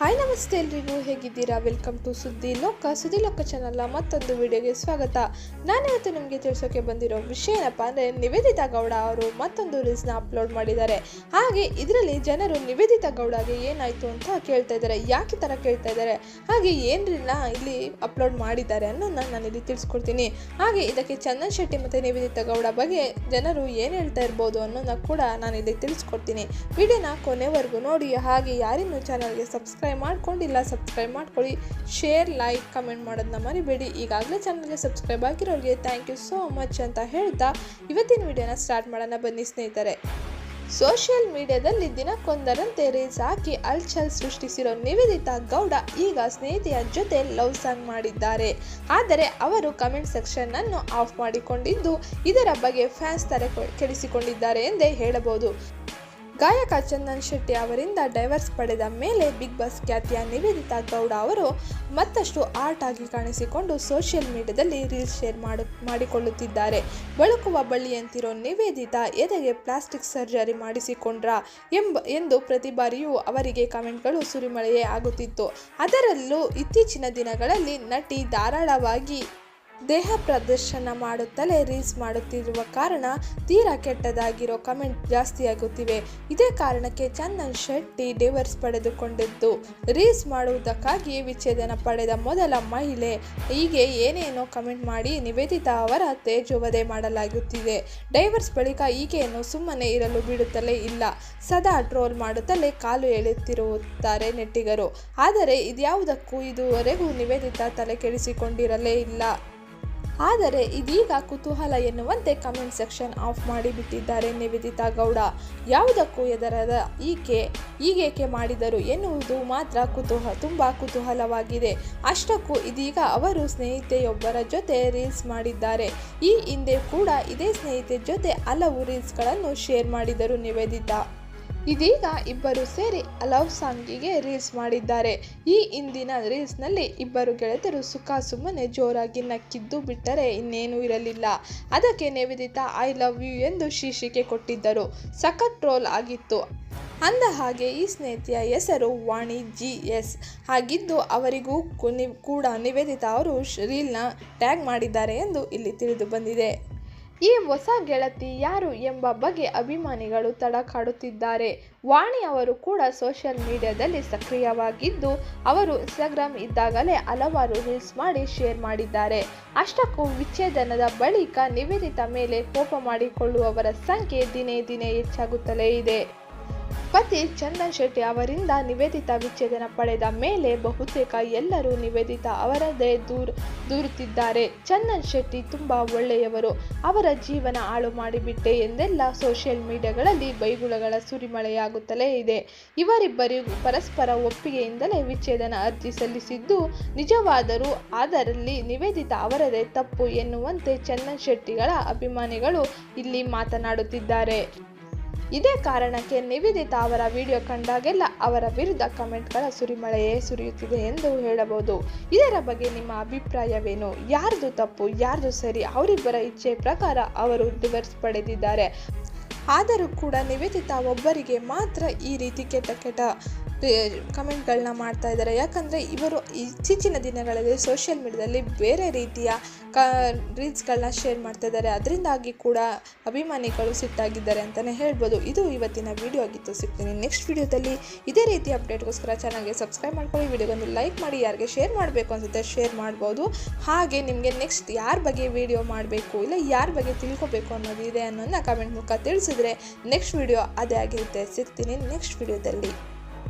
Hi ನಮಸ್ತೆ ಎಲ್ರಿಗೂ. ಹೇಗಿದ್ದೀರಾ? ವೆಲ್ಕಮ್ ಟು ಸುದ್ದಿ ಲೋಕ ಸುದ್ದಿ ಲೋಕ ಚಾನಲ್ನ ಮತ್ತೊಂದು ವಿಡಿಯೋಗೆ ಸ್ವಾಗತ. ನಾನಿವತ್ತು ನಿಮಗೆ ತಿಳಿಸೋಕೆ ಬಂದಿರೋ ವಿಷಯ ಏನಪ್ಪ ಅಂದರೆ, ನಿವೇದಿತಾ ಗೌಡ ಅವರು ಮತ್ತೊಂದು ರೀಲ್ಸ್ನ ಅಪ್ಲೋಡ್ ಮಾಡಿದ್ದಾರೆ. ಹಾಗೆ ಇದರಲ್ಲಿ ಜನರು ನಿವೇದಿತಾ ಗೌಡಗೆ ಏನಾಯಿತು ಅಂತ ಕೇಳ್ತಾ ಇದ್ದಾರೆ. ಯಾಕೆ ಥರ ಕೇಳ್ತಾ ಇದ್ದಾರೆ? ಹಾಗೆ ಏನ್ರಿಲ್ಲ ಇಲ್ಲಿ ಅಪ್ಲೋಡ್ ಮಾಡಿದ್ದಾರೆ ಅನ್ನೋದನ್ನ ನಾನು ಇಲ್ಲಿ ತಿಳಿಸ್ಕೊಡ್ತೀನಿ. ಹಾಗೆ ಇದಕ್ಕೆ ಚಂದನ್ ಶೆಟ್ಟಿ ಮತ್ತು ನಿವೇದಿತಾ ಗೌಡ ಬಗ್ಗೆ ಜನರು ಏನು ಹೇಳ್ತಾ ಇರ್ಬೋದು ಅನ್ನೋದನ್ನ ಕೂಡ ನಾನು ಇಲ್ಲಿ ತಿಳಿಸ್ಕೊಡ್ತೀನಿ. ವಿಡಿಯೋನ ಕೊನೆವರೆಗೂ ನೋಡಿ. ಹಾಗೆ ಯಾರಿನ್ನೂ ಚಾನಲ್ಗೆ ಸಬ್ಸ್ಕ್ರೈಬ್ ಮಾಡ್ಕೊಂಡಿಲ್ಲ ಸಬ್ಸ್ಕ್ರೈಬ್ ಮಾಡ್ಕೊಳ್ಳಿ. ಶೇರ್ ಲೈಕ್ ಕಮೆಂಟ್ ಮಾಡೋದನ್ನ ಮರಿಬೇಡಿ. ಈಗಾಗಲೇ ಚಾನಲ್ಗೆ ಸಬ್ಸ್ಕ್ರೈಬ್ ಆಗಿರೋರಿಗೆ ಥ್ಯಾಂಕ್ ಯು ಸೋ ಮಚ್ ಅಂತ ಹೇಳ್ತಾ ಇವತ್ತಿನ ವಿಡಿಯೋನ ಸ್ಟಾರ್ಟ್ ಮಾಡೋಣ ಬನ್ನಿ ಸ್ನೇಹಿತರೆ. ಸೋಷಿಯಲ್ ಮೀಡಿಯಾದಲ್ಲಿ ದಿನಕ್ಕೊಂದರಂತೆ ರೀಲ್ಸ್ ಹಾಕಿ ಅಲ್ಚಲ್ ಸೃಷ್ಟಿಸಿರೋ ನಿವೇದಿತಾ ಗೌಡ ಈಗ ಸ್ನೇಹಿತೆಯ ಜೊತೆ ಲವ್ ಸಾಂಗ್ ಮಾಡಿದ್ದಾರೆ. ಆದರೆ ಅವರು ಕಮೆಂಟ್ ಸೆಕ್ಷನ್ ಅನ್ನು ಆಫ್ ಮಾಡಿಕೊಂಡಿದ್ದು ಇದರ ಬಗ್ಗೆ ಫ್ಯಾನ್ಸ್ ತಲೆ ಕೆಡಿಸಿಕೊಂಡಿದ್ದಾರೆ ಎಂದೇ ಹೇಳಬಹುದು. ಗಾಯಕ ಚಂದನ್ ಶೆಟ್ಟಿ ಅವರಿಂದ ಡೈವರ್ಸ್ ಪಡೆದ ಮೇಲೆ ಬಿಗ್ ಬಾಸ್ ಖ್ಯಾತಿಯ ನಿವೇದಿತಾ ಗೌಡ ಅವರು ಮತ್ತಷ್ಟು ಆರ್ಟ್ ಆಗಿ ಕಾಣಿಸಿಕೊಂಡು ಸೋಷಿಯಲ್ ಮೀಡಿಯಾದಲ್ಲಿ ರೀಲ್ಸ್ ಶೇರ್ ಮಾಡು, ಮಾಡಿಕೊಳ್ಳುತ್ತಿದ್ದಾರೆ. ಬಳುಕುವ ಬಳ್ಳಿಯಂತಿರೋ ನಿವೇದಿತಾ ಎದೆಗೆ ಪ್ಲಾಸ್ಟಿಕ್ ಸರ್ಜರಿ ಮಾಡಿಸಿಕೊಂಡ್ರ ಎಂಬ, ಎಂದು ಪ್ರತಿ ಬಾರಿಯೂ ಅವರಿಗೆ ಕಮೆಂಟ್ಗಳು ಸುರಿಮಳೆಯೇ ಆಗುತ್ತಿತ್ತು. ಅದರಲ್ಲೂ ಇತ್ತೀಚಿನ ದಿನಗಳಲ್ಲಿ ನಟಿ ಧಾರಾಳವಾಗಿ ದೇಹ ಪ್ರದರ್ಶನ ಮಾಡುತ್ತಲೇ ರೀಲ್ಸ್ ಮಾಡುತ್ತಿರುವ ಕಾರಣ ತೀರಾ ಕೆಟ್ಟದಾಗಿರೋ ಕಮೆಂಟ್ ಜಾಸ್ತಿಯಾಗುತ್ತಿವೆ. ಇದೇ ಕಾರಣಕ್ಕೆ ಚಂದನ್ ಶೆಟ್ಟಿ ಡಿವರ್ಸ್ ಪಡೆದುಕೊಂಡಿದ್ದು. ರೀಲ್ಸ್ ಮಾಡುವುದಕ್ಕಾಗಿ ವಿಚ್ಛೇದನ ಪಡೆದ ಮೊದಲ ಮಹಿಳೆ. ಹೀಗೆ ಏನೇನೋ ಕಮೆಂಟ್ ಮಾಡಿ ನಿವೇದಿತಾ ಅವರ ತೇಜುವದೆ ಮಾಡಲಾಗುತ್ತಿದೆ. ಡೈವರ್ಸ್ ಬಳಿಕ ಈಕೆಯನ್ನು ಸುಮ್ಮನೆ ಇರಲು ಬಿಡುತ್ತಲೇ ಇಲ್ಲ. ಸದಾ ಟ್ರೋಲ್ ಮಾಡುತ್ತಲೇ ಕಾಲು ಎಳೆಯುತ್ತಿರುತ್ತಾರೆ ನೆಟ್ಟಿಗರು. ಆದರೆ ಇದ್ಯಾವುದಕ್ಕೂ ಇದುವರೆಗೂ ನಿವೇದಿತಾ ತಲೆ ಕೆಡಿಸಿಕೊಂಡಿರಲೇ ಇಲ್ಲ. ಆದರೆ ಇದೀಗ ಕುತೂಹಲ ಎನ್ನುವಂತೆ ಕಮೆಂಟ್ ಸೆಕ್ಷನ್ ಆಫ್ ಮಾಡಿಬಿಟ್ಟಿದ್ದಾರೆ ನಿವೇದಿತಾ ಗೌಡ. ಯಾವುದಕ್ಕೂ ಎದರದ ಈಕೆ, ಈಗೇಕೆ ಮಾಡಿದರು ಎನ್ನುವುದು ಮಾತ್ರ ಕುತೂಹ, ತುಂಬ ಕುತೂಹಲವಾಗಿದೆ. ಅಷ್ಟಕ್ಕೂ ಇದೀಗ ಅವರು ಸ್ನೇಹಿತೆಯೊಬ್ಬರ ಜೊತೆ ರೀಲ್ಸ್ ಮಾಡಿದ್ದಾರೆ. ಈ ಹಿಂದೆ ಕೂಡ ಇದೇ ಸ್ನೇಹಿತೆ ಜೊತೆ ಹಲವು ರೀಲ್ಸ್ಗಳನ್ನು ಶೇರ್ ಮಾಡಿದರು ನಿವೇದಿತಾ. ಇದೀಗ ಇಬ್ಬರು ಸೇರಿ ಲವ್ ಸಾಂಗಿಗೆ ರೀಲ್ಸ್ ಮಾಡಿದ್ದಾರೆ. ಈ ಇಂದಿನ ರೀಲ್ಸ್ನಲ್ಲಿ ಇಬ್ಬರು ಗೆಳತಿಯರು ಸುಖ ಸುಮ್ಮನೆ ಜೋರಾಗಿ ನಕ್ಕಿದ್ದು ಬಿಟ್ಟರೆ ಇನ್ನೇನೂ ಇರಲಿಲ್ಲ. ಅದಕ್ಕೆ ನಿವೇದಿತ, ಐ ಲವ್ ಯು ಎಂದು ಶೀರ್ಷಿಕೆ ಕೊಟ್ಟಿದ್ದರು. ಸಖತ್ ಟ್ರೋಲ್ ಆಗಿತ್ತು. ಅಂದ ಹಾಗೆ ಈ ಸ್ನೇಹಿತೆಯ ಹೆಸರು ವಾಣಿ ಜಿ ಎಸ್. ಆಗಿದ್ದು ಅವರಿಗೂ ಕೂಡ ನಿವೇದಿತ ಅವರು ರೀಲ್ನ ಟ್ಯಾಗ್ ಮಾಡಿದ್ದಾರೆ ಎಂದು ಇಲ್ಲಿ ತಿಳಿದು ಬಂದಿದೆ. ಈ ಹೊಸ ಗೆಳತಿ ಯಾರು ಎಂಬ ಬಗ್ಗೆ ಅಭಿಮಾನಿಗಳು ತಡಕಾಡುತ್ತಿದ್ದಾರೆ. ವಾಣಿ ಅವರು ಕೂಡ ಸೋಷಿಯಲ್ ಮೀಡಿಯಾದಲ್ಲಿ ಸಕ್ರಿಯವಾಗಿದ್ದು, ಅವರು ಇನ್ಸ್ಟಾಗ್ರಾಮ್ ಇದ್ದಾಗಲೇ ಹಲವಾರು ರೀಲ್ಸ್ ಮಾಡಿ ಶೇರ್ ಮಾಡಿದ್ದಾರೆ. ಅಷ್ಟಕ್ಕೂ ವಿಚ್ಛೇದನದ ಬಳಿಕ ನಿವೇದಿತ ಮೇಲೆ ಕೋಪ ಮಾಡಿಕೊಳ್ಳುವವರ ಸಂಖ್ಯೆ ದಿನೇ ದಿನೇ ಹೆಚ್ಚಾಗುತ್ತಲೇ ಇದೆ. ಪತಿ ಚಂದನ್ ಶೆಟ್ಟಿ ಅವರಿಂದ ನಿವೇದಿತ ವಿಚ್ಛೇದನ ಪಡೆದ ಮೇಲೆ ಬಹುತೇಕ ಎಲ್ಲರೂ ನಿವೇದಿತ ಅವರದೇ ದೂರ, ದೂರುತ್ತಿದ್ದಾರೆ. ಚಂದನ್ ಶೆಟ್ಟಿ ತುಂಬ ಒಳ್ಳೆಯವರು. ಅವರ ಜೀವನ ಹಾಳು ಮಾಡಿಬಿಟ್ಟೆ ಎಂದೆಲ್ಲ ಸೋಷಿಯಲ್ ಮೀಡಿಯಾಗಳಲ್ಲಿ ಬೈಗುಳಗಳ ಸುರಿಮಳೆಯಾಗುತ್ತಲೇ ಇದೆ. ಇವರಿಬ್ಬರಿಗೂ ಪರಸ್ಪರ ಒಪ್ಪಿಗೆಯಿಂದಲೇ ವಿಚ್ಛೇದನ ಅರ್ಜಿ ಸಲ್ಲಿಸಿದ್ದು ನಿಜವಾದರೂ ಅದರಲ್ಲಿ ನಿವೇದಿತ ಅವರದೇ ತಪ್ಪು ಎನ್ನುವಂತೆ ಚಂದನ್ ಶೆಟ್ಟಿಗಳ ಅಭಿಮಾನಿಗಳು ಇಲ್ಲಿ ಮಾತನಾಡುತ್ತಿದ್ದಾರೆ. ಇದೇ ಕಾರಣಕ್ಕೆ ನಿವೇದಿತಾ ಅವರ ವಿಡಿಯೋ ಕಂಡಾಗೆಲ್ಲ ಅವರ ವಿರುದ್ಧ ಕಮೆಂಟ್ಗಳ ಸುರಿಮಳೆಯೇ ಸುರಿಯುತ್ತಿದೆ ಎಂದು ಹೇಳಬಹುದು. ಇದರ ಬಗ್ಗೆ ನಿಮ್ಮ ಅಭಿಪ್ರಾಯವೇನು? ಯಾರ್ದು ತಪ್ಪು, ಯಾರ್ದು ಸರಿ? ಅವರಿಬ್ಬರ ಇಚ್ಛೆ ಪ್ರಕಾರ ಅವರು ಡಿವರ್ಸ್ ಪಡೆದಿದ್ದಾರೆ. ಆದರೂ ಕೂಡ ನಿವೇದಿತಾ ಒಬ್ಬರಿಗೆ ಮಾತ್ರ ಈ ರೀತಿ ಕೆಟ್ಟ ಕೆಟ್ಟ ಕಮೆಂಟ್ಗಳನ್ನ ಮಾಡ್ತಾ ಇದ್ದಾರೆ. ಯಾಕಂದರೆ ಇವರು ಇತ್ತೀಚಿನ ದಿನಗಳಲ್ಲಿ ಸೋಷಿಯಲ್ ಮೀಡಿಯಾದಲ್ಲಿ ಬೇರೆ ರೀತಿಯ ಕ, ರೀಲ್ಸ್ಗಳನ್ನ ಶೇರ್ ಮಾಡ್ತಾ ಇದ್ದಾರೆ. ಅದರಿಂದಾಗಿ ಕೂಡ ಅಭಿಮಾನಿಗಳು ಸಿಟ್ಟಾಗಿದ್ದಾರೆ ಅಂತಲೇ ಹೇಳ್ಬೋದು. ಇದು ಇವತ್ತಿನ ವಿಡಿಯೋ ಆಗಿತ್ತು. ಸಿಗ್ತೀನಿ ನೆಕ್ಸ್ಟ್ ವಿಡಿಯೋದಲ್ಲಿ ಇದೇ ರೀತಿ ಅಪ್ಡೇಟ್ಗೋಸ್ಕರ ಚೆನ್ನಾಗಿ ಸಬ್ಸ್ಕ್ರೈಬ್ ಮಾಡ್ಕೊಳ್ಳಿ. ವಿಡಿಯೋಗೊಂದು ಲೈಕ್ ಮಾಡಿ, ಯಾರಿಗೆ ಶೇರ್ ಮಾಡಬೇಕು ಅನ್ಸುತ್ತೆ ಶೇರ್ ಮಾಡ್ಬೋದು. ಹಾಗೆ ನಿಮಗೆ ನೆಕ್ಸ್ಟ್ ಯಾರ ಬಗ್ಗೆ ವಿಡಿಯೋ ಮಾಡಬೇಕು, ಇಲ್ಲ ಯಾರ ಬಗ್ಗೆ ತಿಳ್ಕೊಬೇಕು ಅನ್ನೋದು ಇದೆ ಅನ್ನೋದನ್ನ ಕಮೆಂಟ್ ಮುಖ ತಿಳಿಸಿದ್ರೆ ನೆಕ್ಸ್ಟ್ ವಿಡಿಯೋ ಅದೇ ಆಗಿರುತ್ತೆ. ಸಿಗ್ತೀನಿ ನೆಕ್ಸ್ಟ್ ವಿಡಿಯೋದಲ್ಲಿ.